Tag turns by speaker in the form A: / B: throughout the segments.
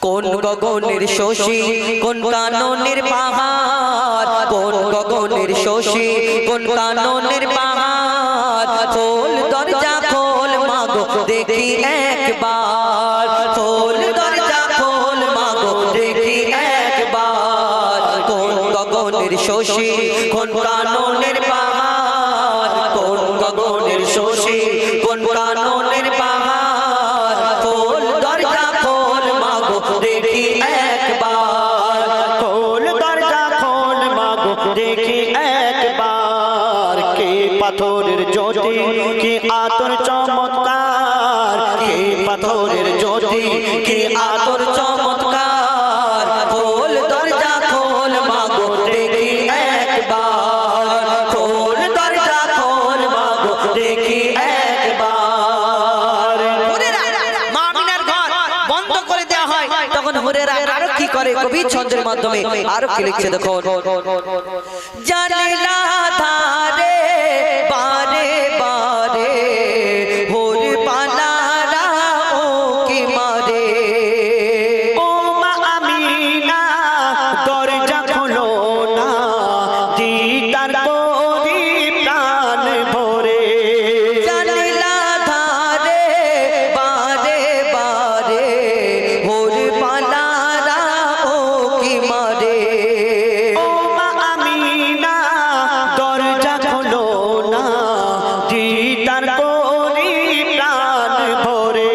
A: কোন গগনের শশী কোন কাননের পাহাড়? কোন গগনের শশী কোন কাননের পাহাড়? খোল দরজা খোল মাগো দেখি একবার। খোল দরজা খোল মাগো দেখি একবার। কোন গগনের শশী কোন
B: কে আতর চমৎকার? পাথরের জ্যোতি?
A: কি আতর চমৎকার? খোল দরজা খোল মাগো দেখি একবার। খোল দরজা খোল মাগো দেখি একবার। হুরেরা, মা ঘর বন্ধ করে হয়। তখন হুরেরা কি করে? কবি ছন্দের মাধ্যমে আরও কি লিখছে দেখো জানিলা
B: দিদার করি প্রাণ ভরে।
A: জানিলা ধারে বারে বারে ভোর পালারা ও কি মারে।
B: ও মা আমিনা দরজা খোলো না দিদার করি প্রাণ ভরে।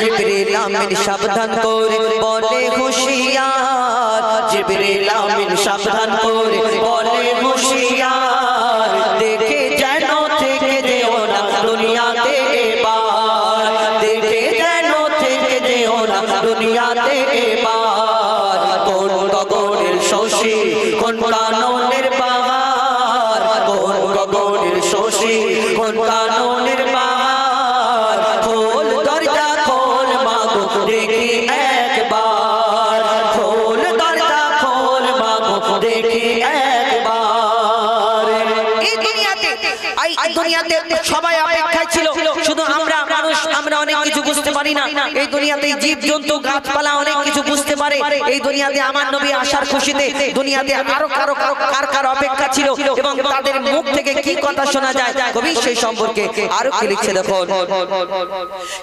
A: জিবরিল আমিন সাবধান করে বলে হুঁশিয়ার। জিবরিল আমিন সাবধান করে দুনিয়াতে এবার কোন গগনের শশী কোন কাননের বুঝতে পারি না। এই দুনিয়াতে জীব জন্তু গাছপালা অনেক কিছু বুঝতে পারে। এই দুনিয়াতে আমার নবী আসার খুশিতে দুনিয়াতে আরও কারও কারও কার কার অপেক্ষা ছিল এবং তাদের মুখ থেকে কি কথা শোনা যায়, কবি সেই সম্পর্কে আরও কি লিখছে দেখো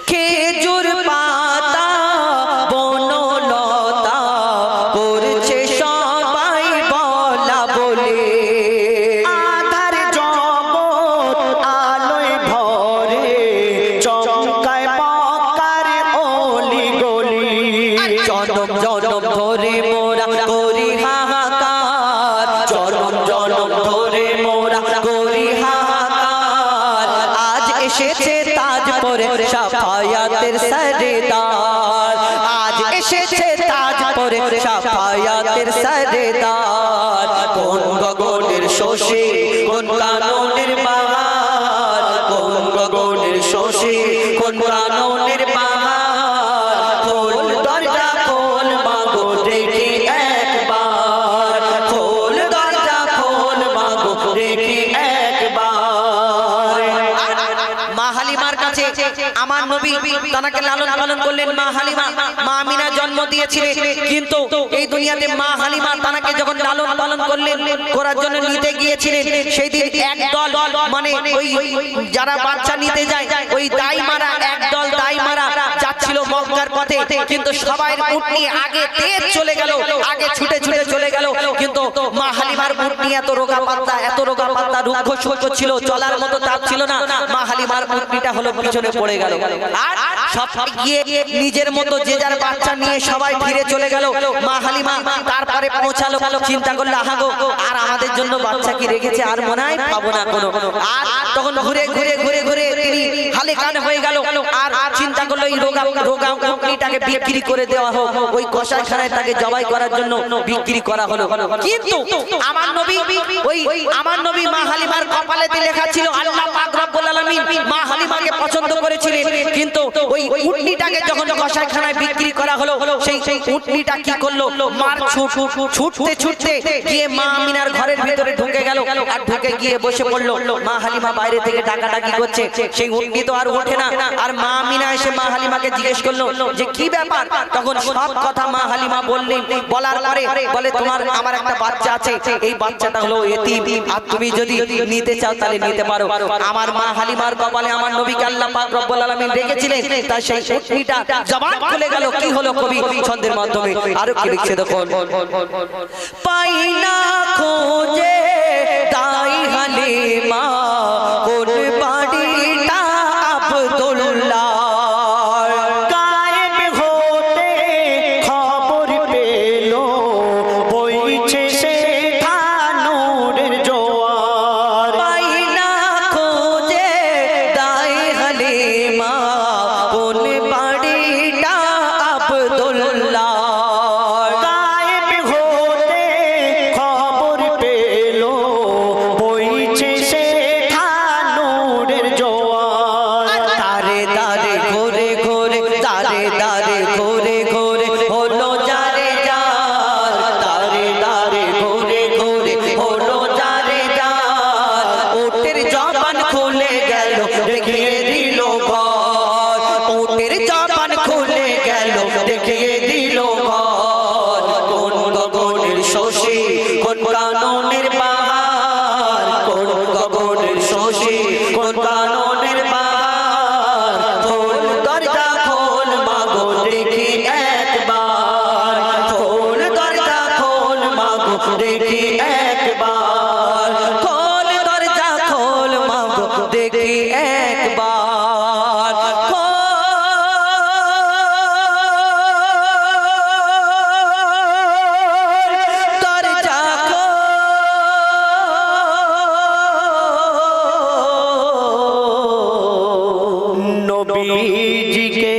A: খেজুর পাতা বনলতা করি হাহাকার আজ এসেছে তাজ পরে সাফায়াতের সরদার আজ এসেছে তাজ পরে সাফায়াতের সরদার কোন গগনের শোষে কোন কাননের আমার নবী তাকে লালন পালন করলেন মা হালিমা। মা আমিনা জন্ম দিয়েছিলেন কিন্তু এই দুনিয়াতে মা হালিমা তাকে যখন লালন পালন করলেন, করার জন্য নিতে গিয়েছিলেন সেই দিন এক দল মানে ওই যারা বাচ্চা নিতে যায়, ওই দাই মারা এক দল দাই মারা যাচ্ছিল মক্কার পথে। কিন্তু সবাই উট নিয়ে আগে তেজ চলে গেল, আগে ছুটে ছুটে এত রোগা পাত্তা এত রোগা পাত্তা রুক্ষ ছিল, চলার মতো তাপ ছিল না। মা হালিমার হলো পিছনে পড়ে গেল। নিজের মতো যে যার বাচ্চা নিয়ে সবাই ফিরে চলে গেল, মা হালিমা তারপরে পৌঁছালো, চিন্তা করল আহাগো আর আমাদের জন্য বাচ্চা কি রেখেছে? আর মনে হয় পাবো না কোনো। আর তখন ঘুরে ঘুরে ঘুরে ঘুরে তিনি হালে কান হয়ে গেল। আর চিন্তা করল, এই রোগা রোগা কুকুরটাকে বিক্রি করে দেওয়া হোক, ওই কষাইখানায় তাকে জবাই করার জন্য বিক্রি করা হলো। কিন্তু আমার নবী, ওই আমার নবী মা হালিমার কপালেতে লেখা ছিল, আল্লাহ পাক রব্বুল আলামিন মা হালিমাকে পছন্দ করেছিলেন, কিন্তু ওই উটনিটাকে যখন কষাইখানায় বিক্রি করা হলো, সেই উটনিটা কি করল? ছুটতে ছুটতে গিয়ে মা আমিনার ঘরের ভিতরে ঢুকে গেল আর ঢুকে গিয়ে বসে পড়ল। মা হালিমা বাইরে থেকে ডাকা ডাকি করছে। সেই উটনি তো আর ওঠে না। আর মা আমিনা এসে মা হালিমাকে জিজ্ঞেস করল যে, কি ব্যাপার? তখন সব কথা মা হালিমা বললেন বলার পরে বলে, তোমার, আমার একটা বাচ্চা আছে। এই বাচ্চাটা হলো এতিম। আর তুমি যদি নিতে চাও তাহলে নিতে পারো। আমার মা হালিমার কপালে আমার নবী কাল্লা পাক রব্বুল আলামিন রেখেছিলেন তার সেই উটনিটা জবান খুলে গেল। কি হলো কবি ছন্দের মাধ্যমে? আরও কি লিখছে দেখুন। পাইনা খোঁজে
B: নবীজিকে